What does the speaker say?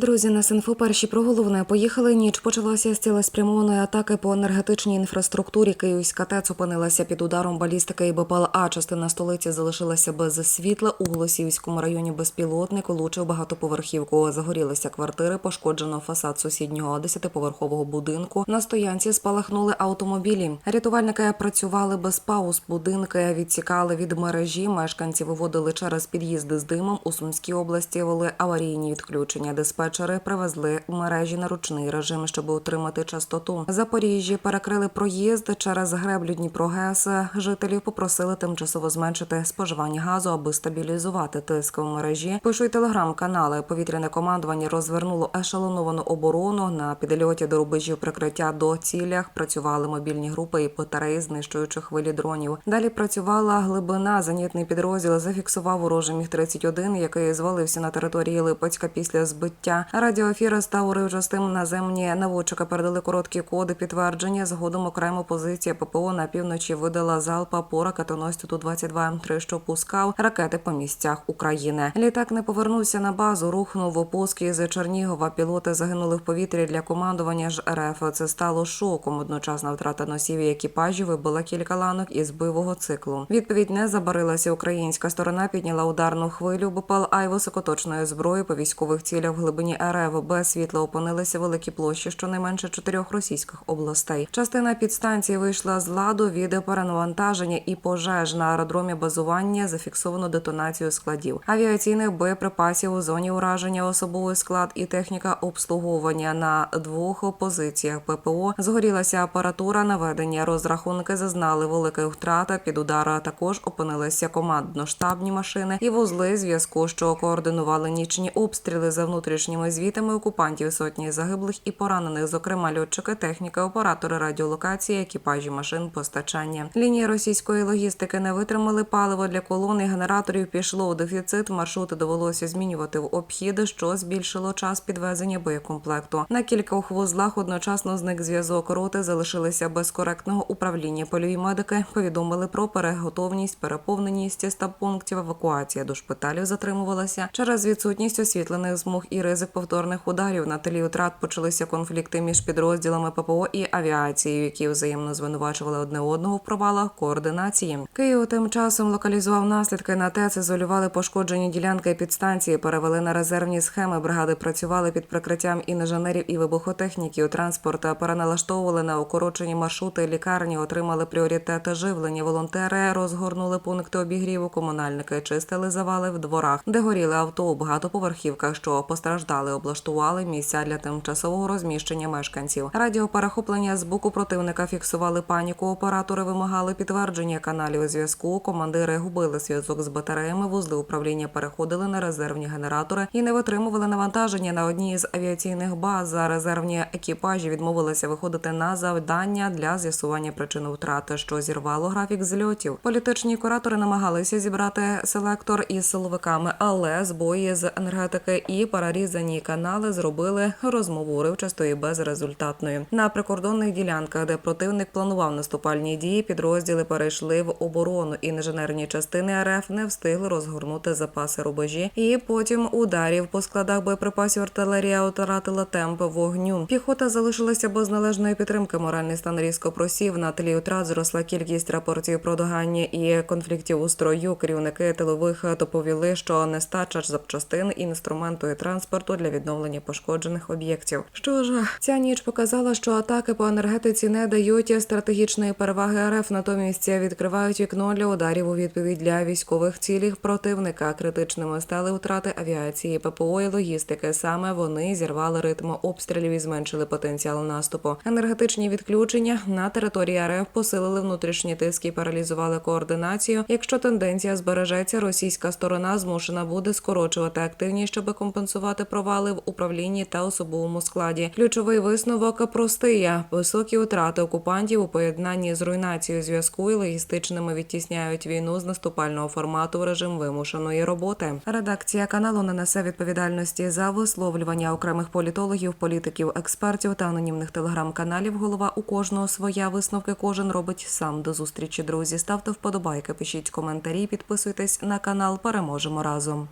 Друзі, на Синфо перші про головне поїхали. Ніч почалася з цілеспрямованої атаки по енергетичній інфраструктурі. Київська ТЕЦ опинилася під ударом балістики і БПЛА. Частина столиці залишилася без світла. У Голосіївському районі безпілотник влучив багатоповерхівку. Загорілися квартири, пошкоджено фасад сусіднього десятиповерхового будинку. На стоянці спалахнули автомобілі. Рятувальники працювали без пауз. Будинки відсікали від мережі. Мешканці виводили через під'їзди з димом. У Сумській області вели аварійні відключення. Диспетчери привезли у мережі на ручний режим, щоб утримати частоту. Запоріжжі перекрили проїзд через греблю Дніпрогес. Жителів попросили тимчасово зменшити споживання газу, аби стабілізувати тиск в мережі. Пишуть телеграм-канали. Повітряне командування розвернуло ешелоновану оборону на підльоті до рубежів прикриття до цілях. Працювали мобільні групи і батареї, знищуючи хвилі дронів. Далі працювала глибина. Зенітний підрозділ зафіксував ворожий міг 31 який звалився на території Липецька після збиття. Радіоефір став уривчастим наземні наводчика. Передали короткі коди підтвердження. Згодом окремо позиція ППО на півночі видала залпа по ракетоносцю ту 22 М3, що пускав ракети по місцях України. Літак не повернувся на базу. Рухнув в із Чернігова. Пілоти загинули в повітрі для командування ж РФ. Це стало шоком. Одночасна втрата носів і екіпажів вибила кілька ланок із бойового циклу. Відповідь не забарилася. Українська сторона підняла ударну хвилю БПЛ ай високоточної зброї по військових цілях в глибині РФ. Без світла опинилися великі площі щонайменше чотирьох російських областей. Частина підстанції вийшла з ладу від перенавантаження і пожеж на аеродромі базування. Зафіксовано детонацію складів авіаційних боєприпасів у зоні ураження, особовий склад і техніка обслуговування на двох позиціях ППО. Згорілася апаратура наведення. Розрахунки зазнали великих втрат. Під удара також опинилися командно-штабні машини і вузли зв'язку, що координували нічні обстріли за внутрішніми звітами окупантів. Сотні загиблих і поранених, зокрема льотчики, техніка, оператори радіолокації, екіпажі машин постачання. Лінії російської логістики не витримали паливо для колони. Генераторів пішло у дефіцит. Маршрути довелося змінювати в обхід, що збільшило час підвезення боєкомплекту. На кількох вузлах одночасно зник зв'язок. Роти залишилися без коректного управління. Польові медики повідомили про переготовність, переповненість стаб пунктів. Евакуація до шпиталів затримувалася через відсутність освітлених змог і ризик повторних ударів. На тлі втрат почалися конфлікти між підрозділами ППО і авіацією, які взаємно звинувачували одне одного в провалах координації. Київ тим часом локалізував наслідки на ТЕЦ, ізолювали пошкоджені ділянки підстанції, перевели на резервні схеми. Бригади працювали під прикриттям інженерів і вибухотехніків. Транспорт переналаштовували на укорочені маршрути. Лікарні отримали пріоритети живлення. Волонтери розгорнули пункти обігріву. Комунальники чистили завали в дворах, де горіли авто у багатоповерхівках, що постраждали, облаштували місця для тимчасового розміщення мешканців. Радіоперехоплення з боку противника фіксували паніку. Оператори вимагали підтвердження каналів зв'язку. Командири губили зв'язок з батареями. Вузли управління переходили на резервні генератори і не витримували навантаження на одній з авіаційних баз. Резервні екіпажі відмовилися виходити на завдання для з'ясування причини втрати, що зірвало графік зльотів. Політичні куратори намагалися зібрати селектор із силовиками, але збої з енергетики і перерізані канали зробили розмову уривчасто і безрезультатною. На прикордонних ділянках, де противник планував наступальні дії, підрозділи перейшли в оборону. Інженерні частини РФ не встигли розгорнути запаси рубежі, і потім ударів по складах боєприпасів артилерія втратила темп вогню. Піхота залишилася без належної підтримки. Моральний стан різко просів. На тлі втрат зросла кількість рапортів про догання і конфліктів у строю. Керівники тилових доповіли, що нестача запчастин, інструменту і транспорту для відновлення пошкоджених об'єктів. Що ж, ця ніч показала, що атаки по енергетиці не дають стратегічної переваги РФ. Натомість відкривають вікно для ударів у відповідь для військових цілів противника. Критичними стали втрати авіації, ППО і логістики. Саме вони зірвали ритм обстрілів і зменшили потенціал наступу. Енергетичні відключення на території РФ посилили внутрішні тиски паралізували координацію. Якщо тенденція збережеться, російська сторона змушена буде скорочувати активність, щоб компенсувати провали в управлінні та особовому складі. Ключовий висновок простий: високі втрати окупантів у поєднанні з руйнацією зв'язку і логістичними відтісняють війну з наступального формату в режим вимушеної роботи. Редакція каналу не несе відповідальності за висловлювання окремих політологів, політиків, експертів та анонімних телеграм-каналів. Голова у кожного своя висновки кожен робить сам. До зустрічі, друзі. Ставте вподобайки, пишіть коментарі, підписуйтесь на канал. Переможемо разом.